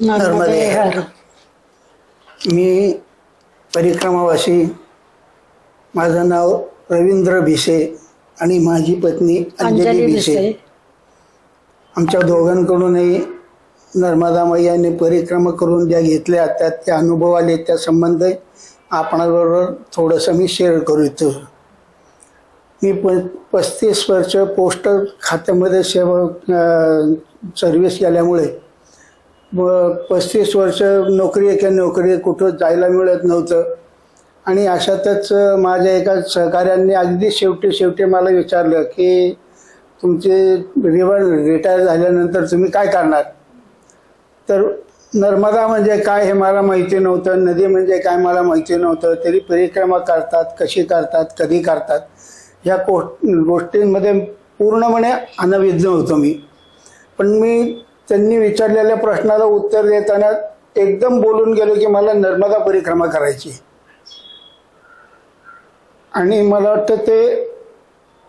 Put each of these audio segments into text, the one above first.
नर्मदे हर. मी परिक्रमावासी माझं नाव रवींद्र भिसे आणि माझी पत्नी अंजली भिसे. आमच्या दोघांकडूनही नर्मदा मैयाने परिक्रमा करून ज्या घेतल्या त्यात ते अनुभव आले त्या संबंध आपणाबरोबर थोडंसं मी शेअर करू इच्छितो मी प पस्तीस वर्ष पोस्टल खात्यामध्ये सेवा सर्व्हिस केल्यामुळे पस्तीस वर्ष नोकरी एका नोकरी कुठं जायला मिळत नव्हतं. आणि अशातच माझ्या एका सहकाऱ्यांनी अगदी शेवटी शेवटी मला विचारलं की तुमचे रिवर रिटायर झाल्यानंतर तुम्ही काय करणार? तर नर्मदा म्हणजे काय हे मला माहिती नव्हतं. नदी म्हणजे काय मला माहिती नव्हतं. तरी परिक्रमा करतात कशी करतात कधी करतात ह्या को गोष्टींमध्ये पूर्णपणे अनविज्ञ होतो मी. पण मी त्यांनी विचारलेल्या प्रश्नाला उत्तर देताना एकदम बोलून गेलो की मला नर्मदा परिक्रमा करायची आणि मला वाटतं ते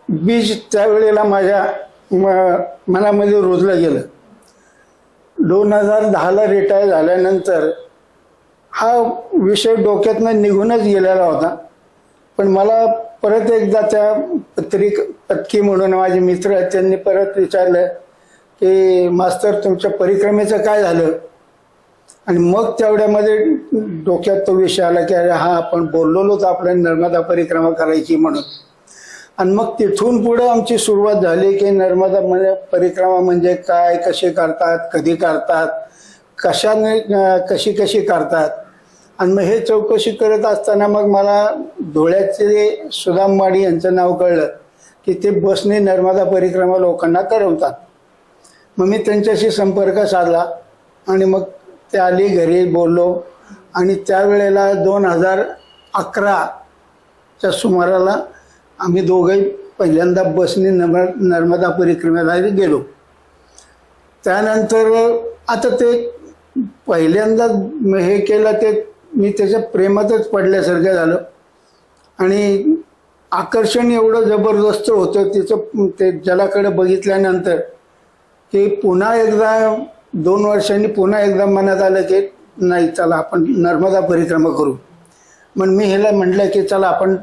बीज त्यावेळेला माझ्या म- मनामध्ये रुजलं गेलं. दोन हजार दहाला रिटायर झाल्यानंतर हा विषय डोक्यातनं निघूनच गेलेला होता. पण मला परत एकदा त्या पत्रिक पत्की म्हणून माझे मित्र आहेत त्यांनी परत विचारलं की मास्तर तुमच्या परिक्रमेचं काय झालं? आणि मग तेवढ्यामध्ये डोक्यात तो विषय आला की अरे हा आपण बोललो तर आपल्या नर्मदा परिक्रमा करायची म्हणून. आणि मग तिथून पुढे आमची सुरुवात झाली की नर्मदा म्हणजे परिक्रमा म्हणजे काय कसे करतात कधी करतात कशाने कशी कशी करतात? आणि मग हे चौकशी करत असताना मग मला धुळ्याचे सुदाम माडी यांचं नाव कळलं की ते बसने नर्मदा परिक्रमा लोकांना करवतात मग मी त्यांच्याशी संपर्क साधला आणि मग ते आली घरी बोललो. आणि त्यावेळेला दोन हजार अकराच्या सुमाराला आम्ही दोघंही पहिल्यांदा बसने नम नर्मदा परिक्रमेला गेलो. त्यानंतर आता ते पहिल्यांदा हे केलं ते मी त्याच्या प्रेमातच पडल्यासारखं झालं. आणि आकर्षण एवढं जबरदस्त होतं तिचं ते जलाकडे बघितल्यानंतर की पुन्हा एकदा दोन वर्षांनी पुन्हा एकदा मनात आलं की नाही चला आपण नर्मदा परिक्रमा करू. मग मी ह्याला म्हटलं की चला आपण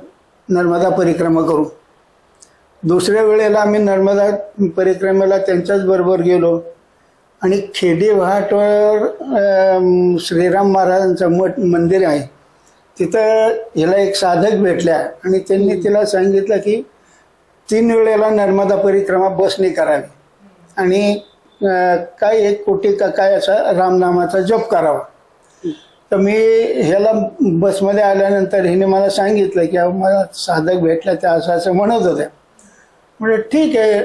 नर्मदा परिक्रमा करू. दुसऱ्या वेळेला आम्ही नर्मदा परिक्रमेला त्यांच्याच बरोबर गेलो. आणि खेडी घाटवर श्रीराम महाराजांचं मठ मंदिर आहे. तिथं ह्याला एक साधक भेटल्या आणि त्यांनी तिला सांगितलं की तीन वेळेला नर्मदा परिक्रमा बसने करावी. आणि काय एक कोटी का काय असा रामनामाचा जप करावा. तर मी ह्याला बसमध्ये आल्यानंतर हिने मला सांगितलं की मला साधक भेटला त्या असं असं म्हणत होत्या. म्हणजे ठीक आहे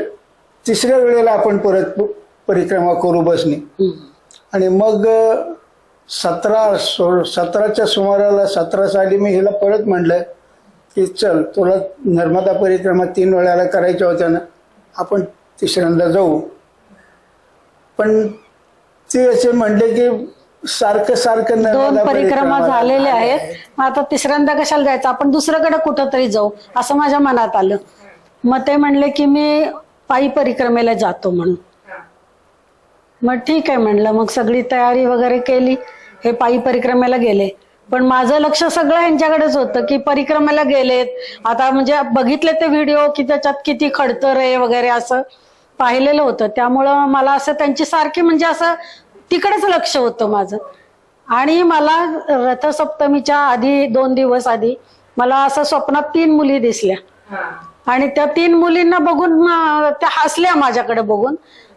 तिसऱ्या वेळेला आपण परत परिक्रमा करू बसने. आणि मग सतरा सो सतराच्या सुमाराला सतरा साली मी हिला परत म्हटलं की चल तुला नर्मदा परिक्रमा तीन वेळाला करायच्या होत्या ना आपण तिसऱ्यांदा जाऊ. पण ते असे म्हणले की सारखं सारखं दोन परिक्रमा झालेल्या आहे. आहेत. मग आता तिसऱ्यांदा कशाला जायचं? आपण दुसरीकडे कुठं तरी जाऊ असं माझ्या मनात आलं. मग ते म्हणले की मी पायी परिक्रमेला जातो म्हणून. मग ठीक आहे म्हणलं मग सगळी तयारी वगैरे केली हे पायी परिक्रमेला गेले. पण माझं लक्ष सगळं यांच्याकडेच होतं की परिक्रमेला गेलेत. आता म्हणजे बघितले ते व्हिडिओ की त्याच्यात किती खडतर आहे वगैरे असं. पाहिलेलं होतं. त्यामुळं मला असं त्यांची सारखी म्हणजे असं तिकडेच लक्ष होतं माझं. आणि मला रथसप्तमीच्या आधी दोन दिवस आधी मला असं स्वप्नात तीन मुली दिसल्या. आणि त्या तीन मुलींना बघून त्या हसल्या माझ्याकडे बघून.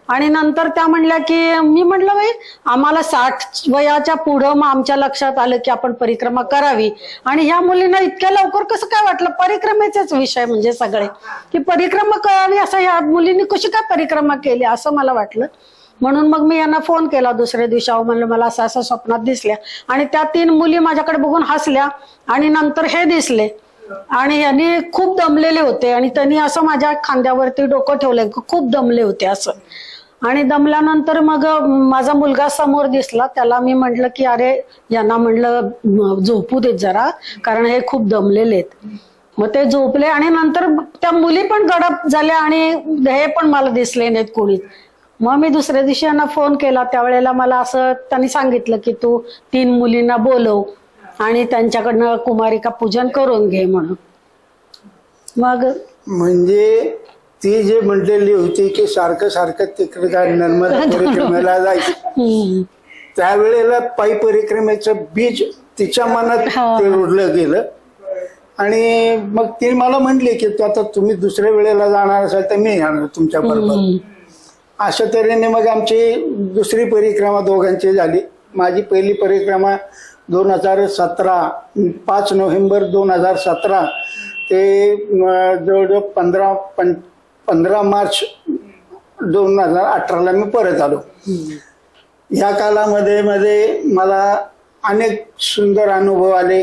आणि नंतर त्या म्हणल्या की मी म्हटलं बाई आम्हाला साठ वयाच्या पुढं मग आमच्या लक्षात आलं की आपण परिक्रमा करावी. आणि ह्या मुलींना इतक्या लवकर कसं काय वाटलं? परिक्रमेचेच विषय म्हणजे सगळे. की परिक्रमा करावी असं ह्या मुलींनी कशी काय परिक्रमा केली? असं मला वाटलं. म्हणून मग मी यांना फोन केला दुसऱ्या दिवशी. म्हणलं मला असं असं स्वप्नात दिसल्या. आणि त्या तीन मुली माझ्याकडे बघून हसल्या आणि नंतर हे दिसले. आणि यांनी खूप दमलेले होते आणि त्यांनी असं माझ्या खांद्यावरती डोकं ठेवलं खूप दमले होते असं. आणि दमल्यानंतर मग माझा मुलगा समोर दिसला. त्याला मी म्हटलं की अरे यांना म्हटलं झोपू देत जरा कारण हे खूप दमलेले आहेत. मग ते झोपले आणि नंतर त्या मुली पण गडप झाल्या आणि हे पण मला दिसले नाहीत कोणीच. मग मी दुसऱ्या दिवशी यांना फोन केला. त्यावेळेला मला असं त्यांनी सांगितलं की तू तीन मुलींना बोलव आणि त्यांच्याकडनं कुमारिका पूजन करून घे म्हणून. मग म्हणजे ती जे म्हटलेली होती की सारखं सारखं तिकडे काय नर्मदा परिक्रमेला जायचं. त्यावेळेला पायी परिक्रमेचं बीज तिच्या मनात हा. ते रुजलं गेलं. आणि मग ती मला म्हणली की तू आता तुम्ही दुसऱ्या वेळेला जाणार असाल तर मी येणार तुमच्या बरोबर. अशा तऱ्हेने मग आमची दुसरी परिक्रमा दोघांची झाली. माझी पहिली परिक्रमा दोन हजार सतरा पाच नोव्हेंबर दोन हजार सतरा ते जवळजवळ पंधरा पं पंधरा मार्च दोन हजार अठराला मी परत आलो. या कालामध्ये मध्ये मला अनेक सुंदर अनुभव आले.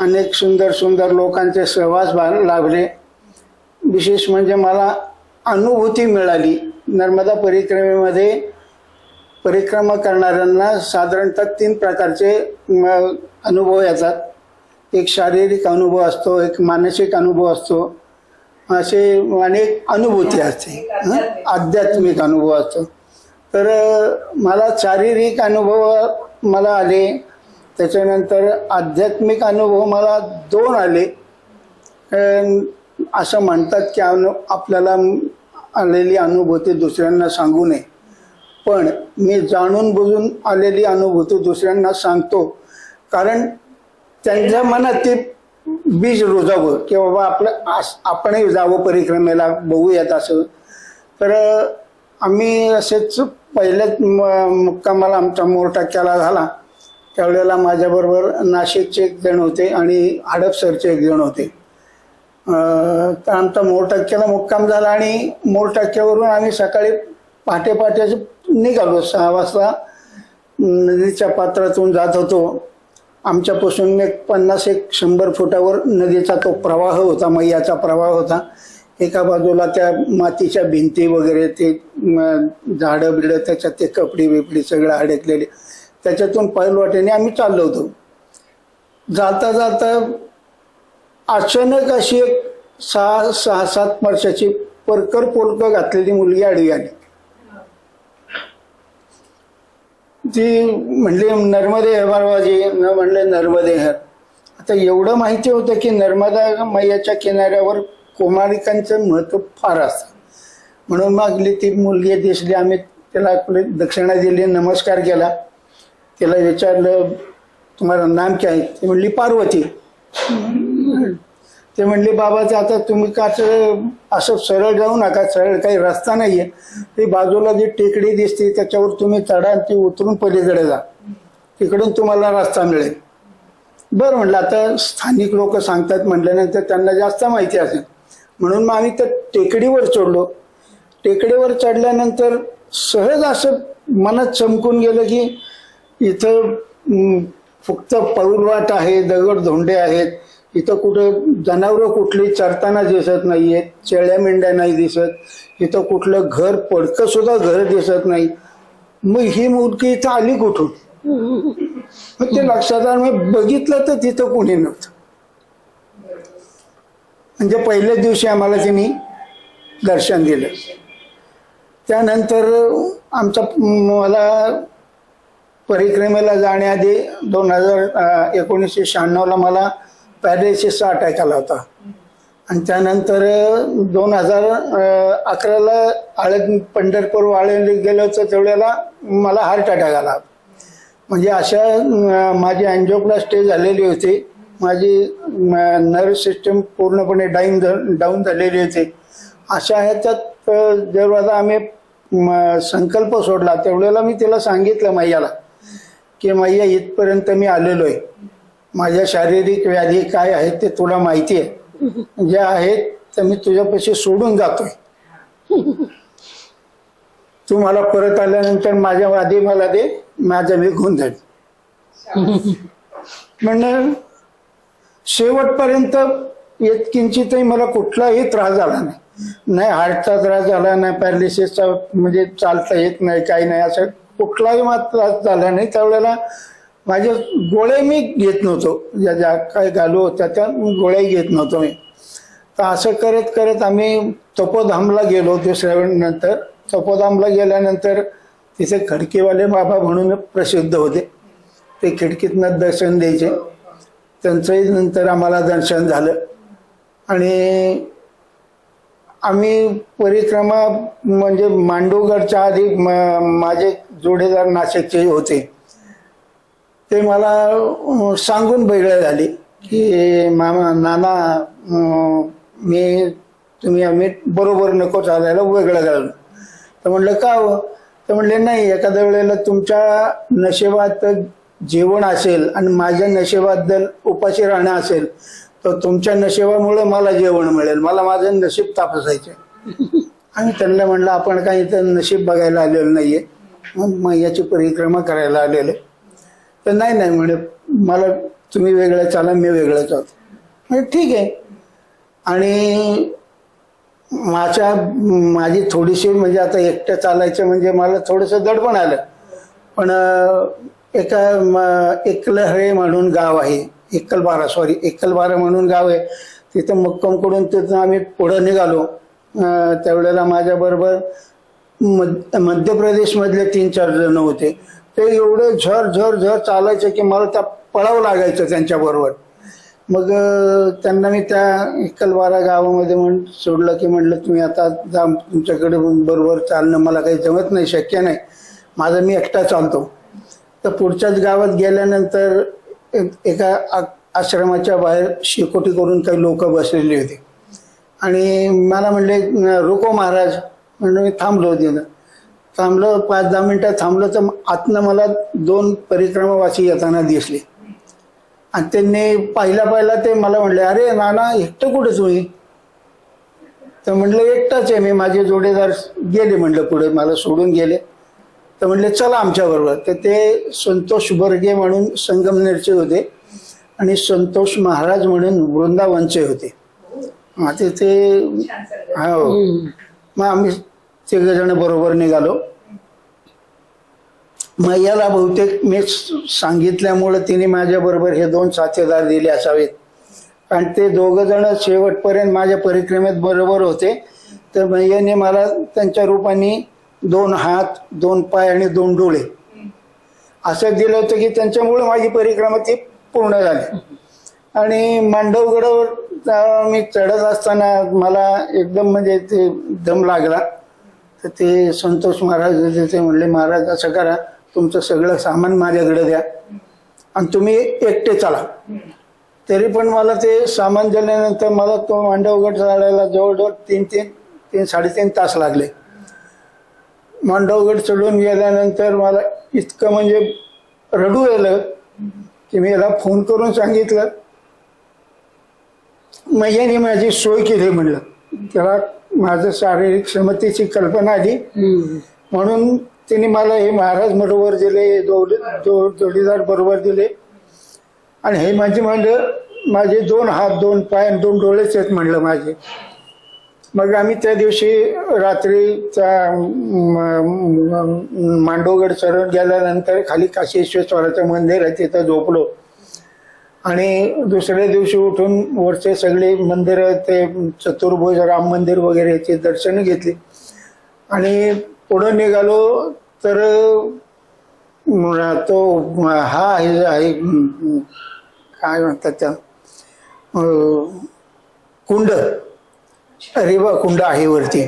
अनेक सुंदर सुंदर लोकांचे सहवास लाभले. विशेष म्हणजे मला अनुभूती मिळाली. नर्मदा परिक्रमेमध्ये परिक्रमा करणाऱ्यांना साधारणतः तीन प्रकारचे अनुभव येतात. एक शारीरिक अनुभव असतो एक मानसिक अनुभव असतो. असे अनेक अनुभूती असते. आध्यात्मिक अनुभव असतो. तर मला शारीरिक अनुभव मला आले. त्याच्यानंतर आध्यात्मिक अनुभव मला दोन आले. असं म्हणतात की अनु आपल्याला आलेली अनुभूती दुसऱ्यांना सांगू नये. पण मी जाणून बुजून आलेली अनुभूती दुसऱ्यांना सांगतो. कारण त्यांच्या मनात ती बीज रुजावं की बाबा आपलं आस- आपणही जावं परिक्रमेला बघूयात असं. तर आम्ही असेच पहिल्याच मुक्कामाला आमचा मोरटाक्याला झाला. त्यावेळेला माझ्याबरोबर नाशिकचे एक जण होते आणि हडपसरचे एक जण होते. तर आमचा मोरटाक्याला मुक्काम झाला आणि मोरटक्क्यावरून आम्ही सकाळी पहाटे पहाटे निघालो. सहा वाजता नदीच्या पात्रातून जात होतो. आमच्यापासून एक पन्नास एक शंभर फुटावर नदीचा तो प्रवाह होता मैयाचा प्रवाह होता. एका बाजूला त्या मातीच्या भिंती वगैरे ते झाडं बिडं त्याच्यात ते कपडे बिपडी सगळं अडकलेले. त्याच्यातून पैलवाटेने आम्ही चाललो होतो. जाता जाता अचानक अशी एक सहा सहा सात वर्षाची परकर पोलकं घातलेली मुलगी आडवी आली. ती म्हणली नर्मदे है बाबाजी न म्हणले नर्मदे हर आता एवढं माहिती होतं की नर्मदा मैयाच्या किनाऱ्यावर कुमारिकांचं महत्त्व फार असतं. म्हणून मागली ती मुलगी दिसली आम्ही त्याला आपली दक्षिणा दिली नमस्कार केला. तिला विचारलं तुम्हाला नाम काय? आहे ती म्हणली पार्वती. ते म्हणले बाबा ते आता तुम्ही का असं सरळ जाऊ नका सरळ काही रस्ता नाही आहे ती बाजूला जी टेकडी दिसते त्याच्यावर तुम्ही चढा ती उतरून पलीकडे जा. तिकडून तुम्हाला रस्ता मिळेल. बरं म्हणलं आता स्थानिक लोक सांगतात म्हटल्यानंतर त्यांना जास्त माहिती असेल. म्हणून मग आम्ही त्या टेकडीवर चढलो. टेकडीवर चढल्यानंतर सहज असं मनात चमकून गेलं की इथं फक्त पौरवाट आहे दगड धोंडे आहेत. इथं कुठं जनावरं कुठली चरताना दिसत नाहीयेत शेळ्या मेंढ्या नाही दिसत इथं कुठलं घर पडकं सुद्धा घर दिसत नाही. मग ही मुलगी इथं आली कुठून? मग ते लक्षात आलं मी बघितलं तर तिथं कुणी नव्हतं. म्हणजे पहिल्याच दिवशी आम्हाला त्यांनी दर्शन दिलं. त्यानंतर आमचा मला परिक्रमेला जाण्याआधी दोन हजार एकोणीसशे शहाण्णवला मला पॅरेलिसिसचा अटॅक आला होता आणि त्यानंतर दोन हजार अकराला आळंद पंढरपूर आळंदी गेलो तर तेवढ्याला मला हार्ट अटॅक आला. म्हणजे अशा माझी अँजिओप्लास्टी झालेली होती. माझी नर्व सिस्टम पूर्णपणे डाऊन डाऊन झालेली होती. अशा ह्याच्यात जर आता आम्ही म, संकल्प सोडला तेवढ्याला मी तिला सांगितलं मैयाला की मैया इथपर्यंत मी आलेलो आहे माझ्या शारीरिक व्याधी काय आहेत ते तुला माहिती आहे. ज्या आहेत तर मी तुझ्यापाशी सोडून जातोय. तू मला परत आल्यानंतर माझ्या वादी मला दे माझ्या मी घेऊन जाईल. म्हणजे शेवटपर्यंत येत किंचितही मला कुठलाही त्रास झाला नाही. नाही हार्टचा त्रास झाला नाही पॅरालिसिसचा म्हणजे चालता येत नाही काही नाही असं कुठलाही मला त्रास झाला नाही. त्यावेळेला माझे गोळे मी घेत नव्हतो. ज्या ज्या काय घालू होत्या त्या गोळ्याही घेत नव्हतो मी. तर असं करत करत आम्ही तपोधामला गेलो दुसऱ्या वेळी नंतर गेल्यानंतर तिथे खडकीवाले बाबा म्हणून प्रसिद्ध होते. ते खिडकीतनं दर्शन द्यायचे. त्यांचंही नंतर आम्हाला दर्शन झालं. आणि आम्ही परिक्रमा म्हणजे मांडूगडच्या आधी म- माझे जोडेदार नाशिकचे होते. ते मला सांगून वेगळे झाले की मामा नाना मी तुम्ही आम्ही बरोबर नको चालायला वेगळं झालो तर म्हणलं का हो? तर म्हणले नाही एखाद्या वेळेला तुमच्या नशिबात जेवण असेल आणि माझ्या नशिबात जर उपाशी राहणं असेल तर तुमच्या नशिबामुळे मला जेवण मिळेल मला माझं नशीब तापसायचे आणि त्यांना म्हणलं आपण काही तर नशीब बघायला आलेलो नाहीये. मग मैयाची परिक्रमा करायला आलेले. तर नाही नाही म्हणे मला तुम्ही वेगळं चाला मी वेगळं चाल म्हणजे ठीक आहे. आणि माझ्या माझी थोडीशी म्हणजे आता एकटं चालायचं म्हणजे मला थोडंसं दडपण आलं. पण एका म- एकलहरे म्हणून गाव आहे. एकलबारा सॉरी एकलबारा म्हणून गाव आहे. तिथं मक्कमकडून तिथं आम्ही पुढं निघालो. त्यावेळेला माझ्याबरोबर मध्य मध्य प्रदेशमधले तीन चार जण होते. ते एवढे झर झर झर चालायचे की मला त्या पळावं लागायचं त्यांच्याबरोबर मग त्यांना मी त्या एकलवारा गावामध्ये म्हण सोडलं की म्हणलं तुम्ही आता जा तुमच्याकडे बरोबर चालणं मला काही जमत नाही शक्य नाही. माझं मी एकटा चालतो. तर पुढच्याच गावात गेल्यानंतर एक- एका आ- आश्रमाच्या बाहेर शेकोटी करून काही लोक बसलेली होती. आणि मला म्हणले रुको महाराज. म्हणून मी थांबलो तिथं थांबलो पाच दहा मिनिटं थांबलो तर आतनं मला दोन परिक्रमावासी येताना दिसले. आणि त्यांनी पहिला पहिला ते मला म्हणले अरे नाना एकटं कुठे तुम्ही तर म्हणलं एकटाच आहे मी माझे जोडीदार गेले म्हणलं पुढे मला सोडून गेले. तर म्हणले चला आमच्याबरोबर तर ते संतोष बर्गे म्हणून संगमनेरचे होते आणि संतोष महाराज म्हणून वृंदावनचे होते. हा ते ते हो. मग आम्ही तिघ बरोबर निघालो. मैयाला बहुतेक मी सांगितल्यामुळं तिने माझ्याबरोबर हे दोन साथीदार दिले असावेत. कारण ते दोघं जण शेवटपर्यंत माझ्या परिक्रमेत बरोबर होते. तर मैयाने मला त्यांच्या रूपाने दोन हात दोन पाय आणि दोन डोळे असं दिलं होतं की त्यांच्यामुळे माझी परिक्रमा ती पूर्ण झाली. आणि मांडवगडावर मी चढत असताना मला एकदम म्हणजे ते दम लागला. तर ते संतोष महाराज ते म्हणले महाराज असं करा तुमचं सगळं सामान माझ्याकडे द्या आणि तुम्ही एकटे चला. तरी पण मला ते सामान दिल्यानंतर मला तो मांडवगड चढायला जवळजवळ तीन तीन तीन साडेतीन तास लागले. मांडवगड चढून गेल्यानंतर मला इतकं म्हणजे रडू आलं की मी याला फोन करून सांगितलं. मैयाने माझी सोय केली म्हणलं. त्याला माझं शारीरिक क्षमतेची कल्पना आली. म्हणून त्यांनी मला हे महाराज बरोबर दिले जोडीदार बरोबर दिले. आणि हे माझे म्हणलं माझे दोन हात दोन पाय आणि दोन डोळेच आहेत म्हणलं माझे. मग आम्ही त्या दिवशी रात्रीचा मांडोगड चढून गेल्यानंतर खाली काशीश्वेश्वराचं मंदिर आहे तिथं झोपलो. आणि दुसऱ्या दिवशी उठून वरचे सगळे मंदिर ते चतुर्भुज राम मंदिर वगैरे याची दर्शन घेतली. आणि पुढं निघालो तर तो हा आहे काय म्हणतात त्या कुंड. रेवा कुंड आहे वरती.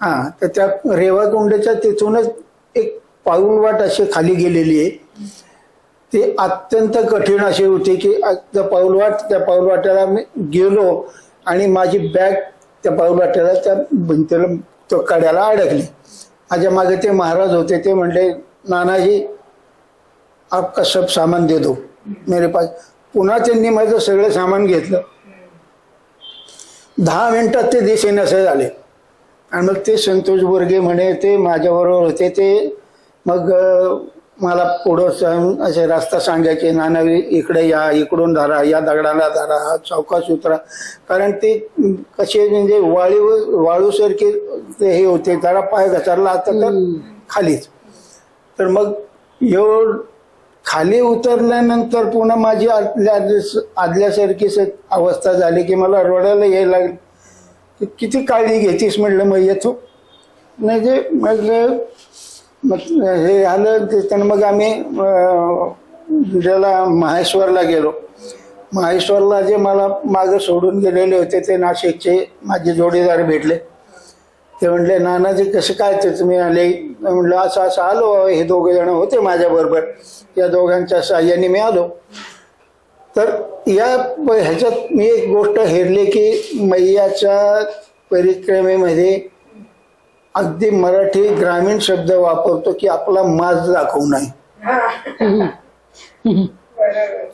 हा तर त्या रेवा कुंडच्या तिथूनच एक पाऊलवाट अशी खाली गेलेली आहे. ते अत्यंत कठीण असे होते की त्या पाऊलवाट त्या पाऊलवाट्याला मी गेलो आणि माझी बॅग त्या पाऊलवाट्याला त्या भिंतीला तो कड्याला अडकली. माझ्या मागे ते महाराज होते ते म्हणले नानाजी आपका सब सामान दे दो. मेरे पास पुन्हा त्यांनी माझं सगळं सामान घेतलं. दहा मिनिटात ते दिसेनासे झाले. आणि मग ते संतोष बोरगे म्हणे ते माझ्याबरोबर होते ते मग मला पुढं स- असे रस्ता सांगायचे नाना इकडे या इकडून धरा या दगडाला धरा हा चौकास उतरा कारण ते कसे म्हणजे वाळू वाळूसारखे ते हे होते जरा पाय घसरला आता तर खालीच. तर मग एवढ खाली उतरल्यानंतर पुन्हा माझी आदल्या आदल्यासारखीच अवस्था झाली की मला रडायला यायला लागली. की किती काळजी घेतीस? म्हणलं मग येतो. नाही जे मग मग हे आलं ते त्यानं मग आम्ही ज्याला माहेश्वरला गेलो. माहेश्वरला जे मला मागं सोडून गेलेले होते ते नाशिकचे माझे जोडीदार भेटले. ते म्हणले नानाजी कसं काय ते तुम्ही आले? म्हणलं असं असं आलो हे दोघे जण होते माझ्याबरोबर. या दोघांच्या साह्याने मी आलो. तर या ह्याच्यात मी एक गोष्ट हेरली की मैयाच्या परिक्रमेमध्ये अगदी मराठी ग्रामीण शब्द वापरतो की आपला माज दाखवू नये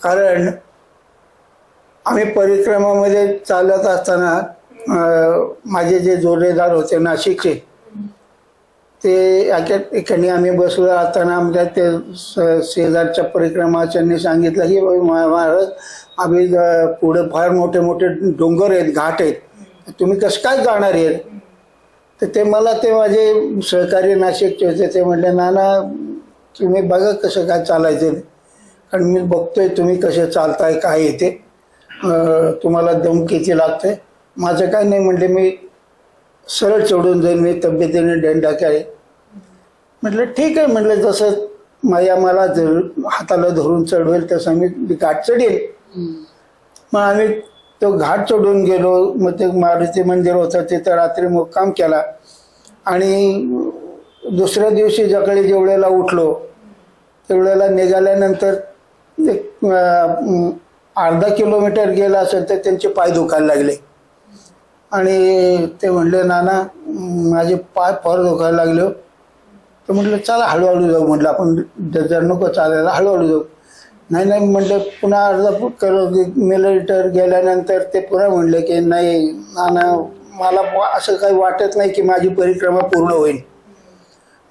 कारण आम्ही परिक्रमामध्ये चालत असताना माझे जे जोडेदार होते नाशिकचे ते एका ठिकाणी आम्ही बसलो असताना आमच्या ते स- शेजारच्या परिक्रमाच्यांनी सांगितलं की "बाई, महाराज आम्ही पुढं पुढे फार मोठे मोठे डोंगर आहेत घाट आहेत. तुम्ही कसं काय जाणार आहेत? तर ते मला ते माझे सहकारी नाशिकचे होते ते म्हणले नाना तुम्ही बघा कसं काय चालायचं. ते." कारण मी बघतोय तुम्ही कसे चालताय काय येते तुम्हाला दम किती लागतंय माझं काय नाही म्हणले मी सरळ चढून जाईन मी तब्येतीने डेंडा काय म्हटलं ठीक आहे. म्हटलं जसं माया मला जर हाताला धरून चढवेल तसं मी घाट चढेल मग आम्ही तो घाट चढून गेलो मग ते मारुती मंदिर होतं तिथं रात्री मुक्काम केला. आणि दुसऱ्या दिवशी सकाळी जेवढ्याला उठलो तेवढ्याला निघाल्यानंतर एक अर्धा किलोमीटर गेला असेल तर त्यांचे पाय दुखायला लागले. आणि ते म्हणले नाना माझे पाय फार दुखायला लागले. तर म्हटलं चला हळूहळू जाऊ. म्हटलं आपण जर नको चालायला हळूहळू जाऊ. नाही नाही म्हटलं पुन्हा अर्धा मिलिटर गेल्यानंतर ते पुन्हा म्हणले की नाही नाना मला असं काही वाटत नाही की माझी परिक्रमा पूर्ण होईल.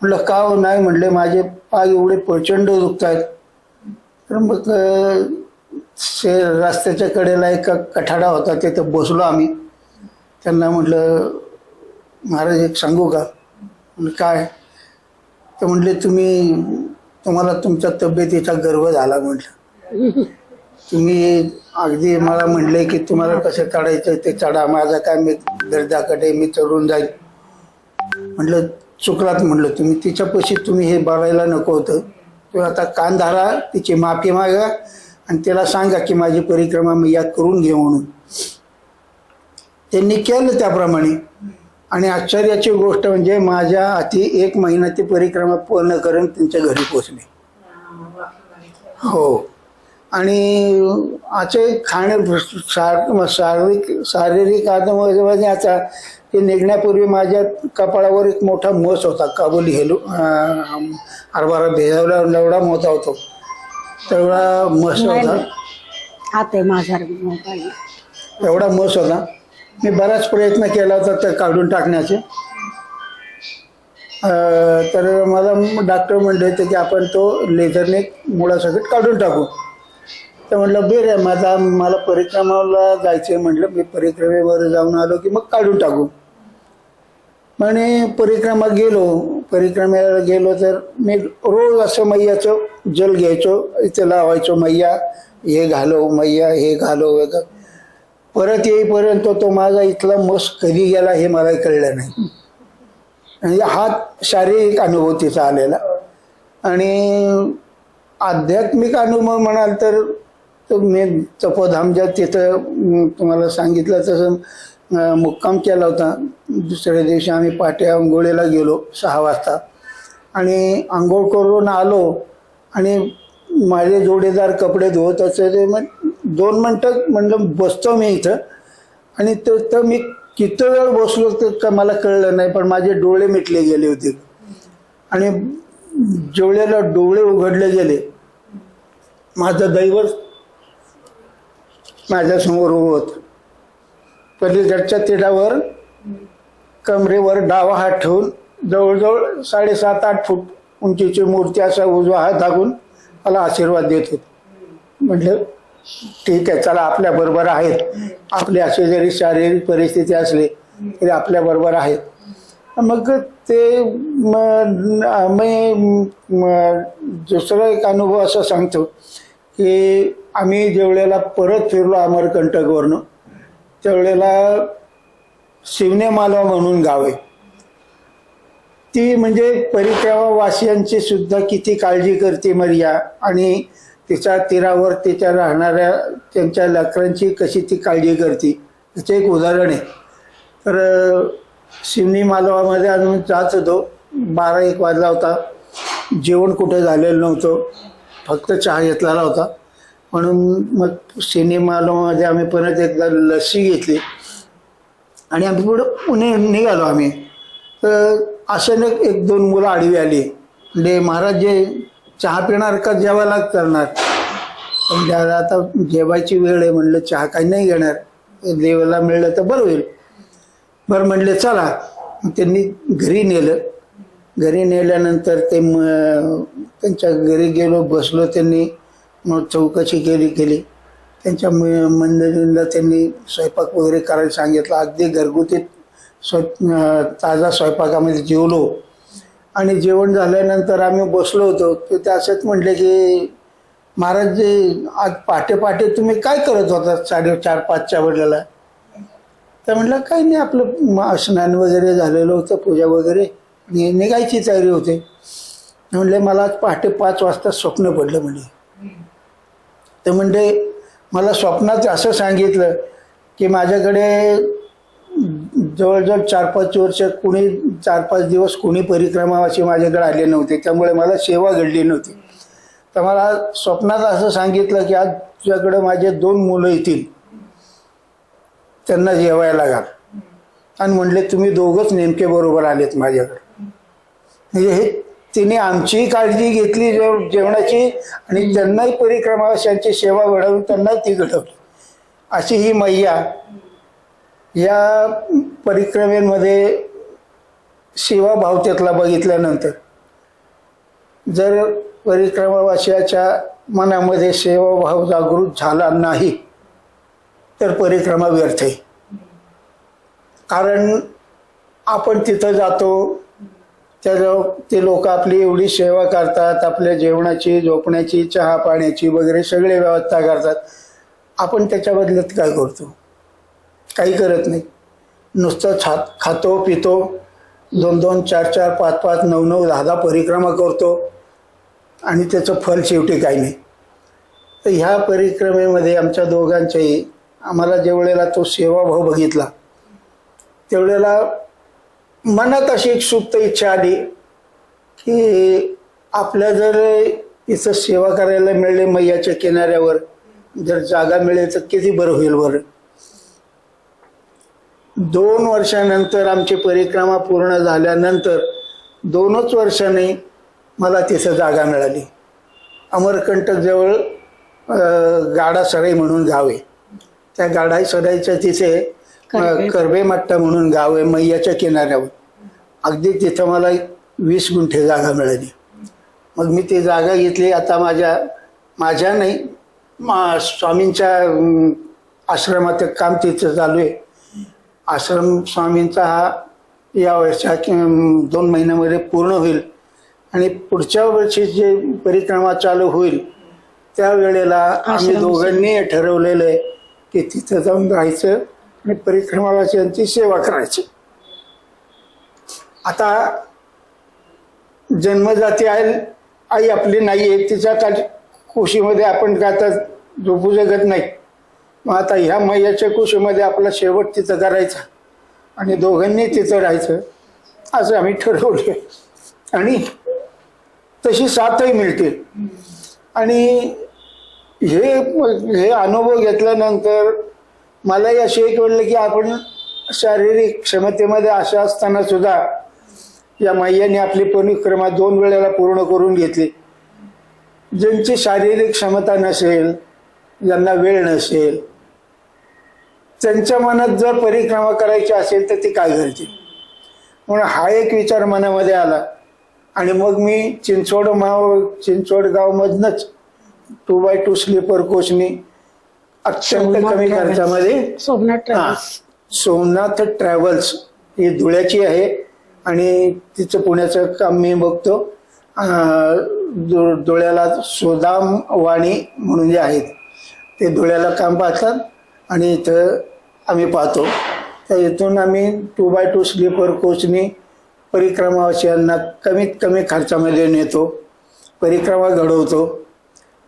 म्हटलं का हो नाही म्हटले माझे पाय एवढे प्रचंड दुखत आहेत तर मग शे रस्त्याच्या कडेला एक कठाडा होता तिथं बसलो आम्ही. त्यांना म्हटलं महाराज एक सांगू का? काय? तर म्हटले तुम्ही तुम्हाला तुमच्या तब्येतीचा गर्व झाला म्हटलं. तुम्ही अगदी मला म्हणले की तुम्हाला कसं चढायचं ते चढा माझा काय मी गर्दाकडे मी चढून जाईल म्हटलं चुकलात म्हटलं तुम्ही तिच्यापाशी तुम्ही हे बघायला नको होतं. तुम्ही आता कान धारा तिची माफी मागा आणि त्याला सांगा की माझी परिक्रमा मी यात करून घेऊ म्हणून. त्यांनी केलं त्याप्रमाणे. आणि आश्चर्याची गोष्ट म्हणजे माझ्या हाती एक महिना ती परिक्रमा पूर्ण करून त्यांच्या घरी पोचले हो. आणि आचे खाणे शार- शारीरिक शारीरिक आत्मविश्वासाचा ते निघण्यापूर्वी माझ्या कपाळावर एक मोठा मस होता काबुली हेलू हरभरा भिजवला एवढा मोठा होतो. तेवढा मस होता. एवढा मस होता. मी बराच प्रयत्न केला होता तर काढून टाकण्याचे. तर मला डॉक्टर म्हणले होते की आपण तो लेझरने मुळासकट काढून टाकू. तर म्हटलं बेर आहे माझा मला परिक्रमाला जायचं म्हटलं मी परिक्रमेवर जाऊन आलो की मग काढून टाकू. म्हणे परिक्रमा गेलो. परिक्रमेला गेलो तर मी रोज असं मैयाचं जल घ्यायचो इथे लावायचो मैया हे घालो मैया हे घालो वगैरे परत येईपर्यंत तो माझा इथला मस कधी गेला हे मला कळलं नाही. म्हणजे हा शारीरिक अनुभव तिचा आलेला. आणि आध्यात्मिक अनुभव म्हणाल तर मी तपोधामच्या तिथं तुम्हाला सांगितलं तसं मुक्काम केला होता. दुसऱ्या दिवशी आम्ही पाटे आंघोळीला गेलो सहा वाजता. आणि आंघोळ करून आलो. आणि माझे जोडीदार कपडे धुवत असे मग दोन मिनटं म्हणलं बसतो मी इथं. आणि तर तर मी किती वेळ बसलो तर का मला कळलं नाही पण माझे डोळे मिटले गेले होते. आणि जेवढ्याला डोळे उघडले गेले. माझं दैवत माझ्यासमोर उभं होतं. पलीकडच्या तिरावर कमरेवर डावा हात ठेवून जवळजवळ साडेसात आठ फूट उंचीची मूर्ती असा उजवा हात दागून मला आशीर्वाद देत होते. म्हटलं ठीक आहे चला आपल्या बरोबर आहेत. आपली असे जरी शारीरिक परिस्थिती असली तरी आपल्या बरोबर आहेत. मग ते मी दुसरा एक अनुभव असा सांगतो की आम्ही जेवढ्याला परत फिरलो अमरकंटकवरनं त्यावेळेला शिवनेमाला म्हणून गाव आहे. ती म्हणजे परिक्रमावासियांची सुद्धा किती काळजी करते मर्या आणि तिच्या तीरावर तिच्या राहणाऱ्या त्यांच्या लेकरांची कशी ती काळजी करते त्याचं एक उदाहरण आहे. तर अं, शिवनी मालवामध्ये आम्ही जात होतो. बारा एक वाजला होता. जेवण कुठे झालेलं नव्हतं. फक्त चहा घेतलेला होता. म्हणून मग शिवनी मालवामध्ये आम्ही परत एकदा लस्सी घेतली. आणि आम्ही पुढं पुणे निघालो आम्ही. तर अशाने एक दोन मुलं आडवी आली. म्हणजे महाराज जे चहा पिणार का जेवायला करणार? पण त्याला आता जेवायची वेळ आहे म्हणलं चहा काही नाही घेणार. देवाला मिळलं तर बरं होईल. बरं म्हणले चला. त्यांनी घरी नेलं. घरी नेल्यानंतर ते म त्यांच्या घरी गेलो बसलो त्यांनी. मग चौकशी केली केली. त्यांच्या म- मंडळींना त्यांनी स्वयंपाक वगैरे करायला सांगितलं. अगदी घरगुती स्व ताजा स्वयंपाकामध्ये जेवलो. आणि जेवण झाल्यानंतर आम्ही बसलो होतो. तर ते असंच म्हटले की महाराज जे आज पहाटे पहाटे तुम्ही काय करत होता साडेचार पाचच्या वेळेला तर म्हटलं काही नाही आपलं स्नान वगैरे झालेलं होतं पूजा वगैरे. निघायची तयारी होते. म्हणले मला आज पहाटे पाच वाजता स्वप्न पडलं म्हणजे तर म्हणजे मला स्वप्नात असं सांगितलं की माझ्याकडे जवळजवळ चार पाच वर्ष कुणी चार पाच दिवस कुणी परिक्रमावासी माझ्याकडे आले नव्हते. त्यामुळे मला सेवा घडली नव्हती. तर मला स्वप्नात असं सांगितलं की आज तुझ्याकडे माझे दोन मुलं येतील. त्यांना जेवायला घाल. आणि म्हणले तुम्ही दोघंच नेमके बरोबर आलेत माझ्याकडे. म्हणजे हे तिने आमचीही काळजी घेतली जेव- जेवणाची आणि त्यांनाही परिक्रमावाशांची सेवा घडवून त्यांना ती घडवली. अशी ही मैया या परिक्रमेमध्ये सेवाभाव त्यातला बघितल्यानंतर. जर परिक्रमावासियाच्या मनामध्ये सेवाभाव जागृत झाला नाही तर परिक्रमा व्यर्थ आहे. कारण आपण तिथं जातो त्या ते लोक आपली एवढी सेवा करतात आपल्या जेवणाची झोपण्याची चहा पाण्याची वगैरे सगळे व्यवस्था करतात. आपण त्याच्या बदल्यात काय करतो? काही करत नाही. नुसतं छा खातो पितो. दोन दोन चार चार पाच पाच नऊ नऊ दहा दहा परिक्रमा करतो. आणि त्याचं फल शेवटी काही नाही. तर ह्या परिक्रमेमध्ये आमच्या दोघांच्याही आम्हाला ज्यावेळेला तो सेवाभाव बघितला त्यावेळेला मनात अशी एक सुप्त इच्छा आली की आपल्या जर इथं सेवा करायला मिळले मैयाच्या किनाऱ्यावर जर जागा मिळेल तर किती बरं होईल बरं. दोन वर्षानंतर आमची परिक्रमा पूर्ण झाल्यानंतर दोनच वर्षांनी मला तिथं जागा मिळाली. अमरकंटक जवळ अं, गाडा सराई म्हणून गाव आहे. त्या गाडा सराईच्या तिथे. करबे मट्टा म्हणून गाव आहे मैयाच्या किनाऱ्यावर. अगदी तिथं मला वीस गुंठे जागा मिळाली. मग मी ती जागा घेतली. आता माझ्या माझ्या नाही मा स्वामींच्या आश्रमात काम तिथं चालू आहे. आश्रम स्वामींचा हा या वर्षा दोन महिन्यामध्ये पूर्ण होईल. आणि पुढच्या वर्षी जे परिक्रमा चालू होईल त्यावेळेला आम्ही दोघांनी ठरवलेलं आहे की तिथं जाऊन राहायचं आणि परिक्रमावासियांची सेवा करायची. आता जन्मजाती आहे आई आपली नाही आहे तिच्या का कुशीमध्ये आपण काय आता झोपू जगत नाही. मग आता ह्या मैयाच्या कुशीमध्ये आपला शेवट तिथं करायचा आणि दोघांनी तिथं राहायचं असं आम्ही ठरवलं आणि तशी साथही मिळते. आणि हे हे अनुभव घेतल्यानंतर मलाही असे एक वाटलं की आपण शारीरिक क्षमतेमध्ये अशा असताना सुद्धा या मैयाने आपली परिक्रमा दोन वेळेला पूर्ण करून घेतली. ज्यांची शारीरिक क्षमता नसेल ज्यांना वेळ नसेल त्यांच्या मनात जर परिक्रमा करायची असेल तर ती काय करतील म्हणून हा एक विचार मनामध्ये आला. आणि मग मी चिंचवड माव चिंचवड गावमधनच टू बाय टू स्लीपर कोचनी अत्यंत कमी. खर्चामध्ये सोमनाथ ट्रॅव्हल्स सोमनाथ ट्रॅव्हल्स ही धुळ्याची आहे. आणि तिचं पुण्याचं काम मी बघतो. धुळ्याला सुदाम वाणी म्हणून जे आहेत ते धुळ्याला काम पाहतात. आणि इथं आम्ही पाहतो. तर इथून आम्ही टू बाय टू स्लीपर कोचनी परिक्रमावासियांना कमीत कमी खर्चामध्ये नेतो. परिक्रमा घडवतो.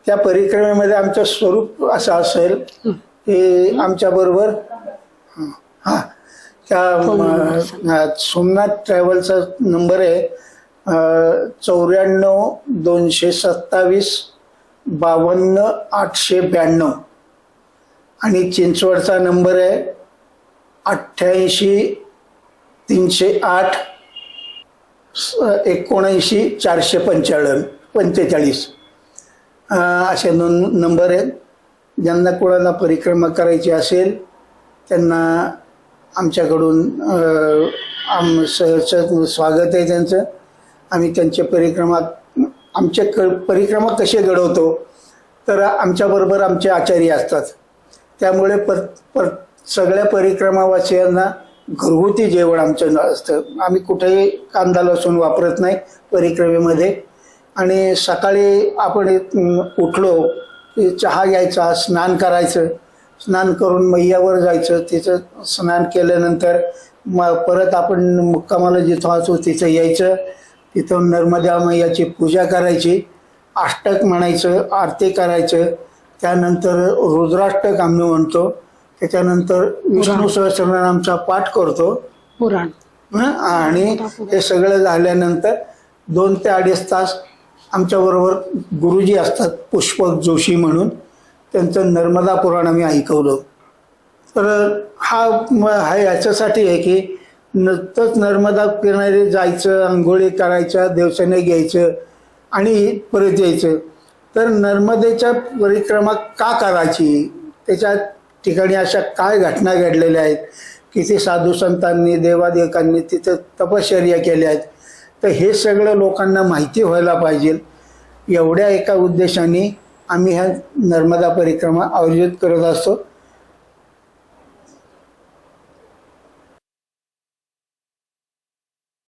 त्या परिक्रमेमध्ये आमचं स्वरूप असं असेल की आमच्याबरोबर हां त्या सोमनाथ. ट्रॅव्हलचा नंबर आहे चौऱ्याण्णव दोनशे सत्तावीस बावन्न आठशे ब्याण्णव. आणि चिंचवडचा नंबर आहे अठ्ठ्याऐंशी तीनशे आठ एकोणऐंशी चारशे पंचाळीस पंचेचाळीस. असे नोंद नंबर आहेत. ज्यांना कोणाला परिक्रमा करायची असेल त्यांना आमच्याकडून आम सहज स- स्वागत आहे त्यांचं. आम्ही त्यांचे परिक्रमा आमचे क परिक्रमा कसे घडवतो तर आमच्याबरोबर आमचे आचार्य असतात. त्यामुळे पर पर सगळ्या परिक्रमावासियांना घरगुती जेवण आमचं असतं. आम्ही कुठेही कांदा लसूण वापरत नाही परिक्रमेमध्ये. आणि सकाळी आपण उठलो की चहा घ्यायचा स्नान करायचं. स्नान करून मैयावर जायचं. तिचं स्नान केल्यानंतर म परत आपण मुक्कामाला जिथं असो तिथं यायचं. तिथं नर्मदा मैयाची पूजा करायची. अष्टक म्हणायचं आरती करायचं. त्यानंतर रुद्राष्टक आम्ही म्हणतो. त्याच्यानंतर विष्णू सहस्रनामचा पाठ करतो. पुराण? आणि हे सगळं झाल्यानंतर दोन ते अडीच तास आमच्याबरोबर गुरुजी असतात पुष्पक जोशी म्हणून. त्यांचं नर्मदा पुराण आम्ही ऐकवलं. तर हा म- हा याच्यासाठी आहे की नुकतंच नर्मदा किनारी जायचं आंघोळी करायच्या देवसाने घ्यायचं आणि परत यायचं. तर नर्मदेच्या परिक्रमा का करायची? त्याच्या ठिकाणी अशा काय घटना घडलेल्या आहेत? किती साधू संतांनी देवादेवकांनी तिथं तपश्चर्या केल्या आहेत? तर हे सगळं लोकांना माहिती व्हायला पाहिजे. एवढ्या एका उद्देशाने आम्ही ह्या नर्मदा परिक्रमा आयोजित करत असतो.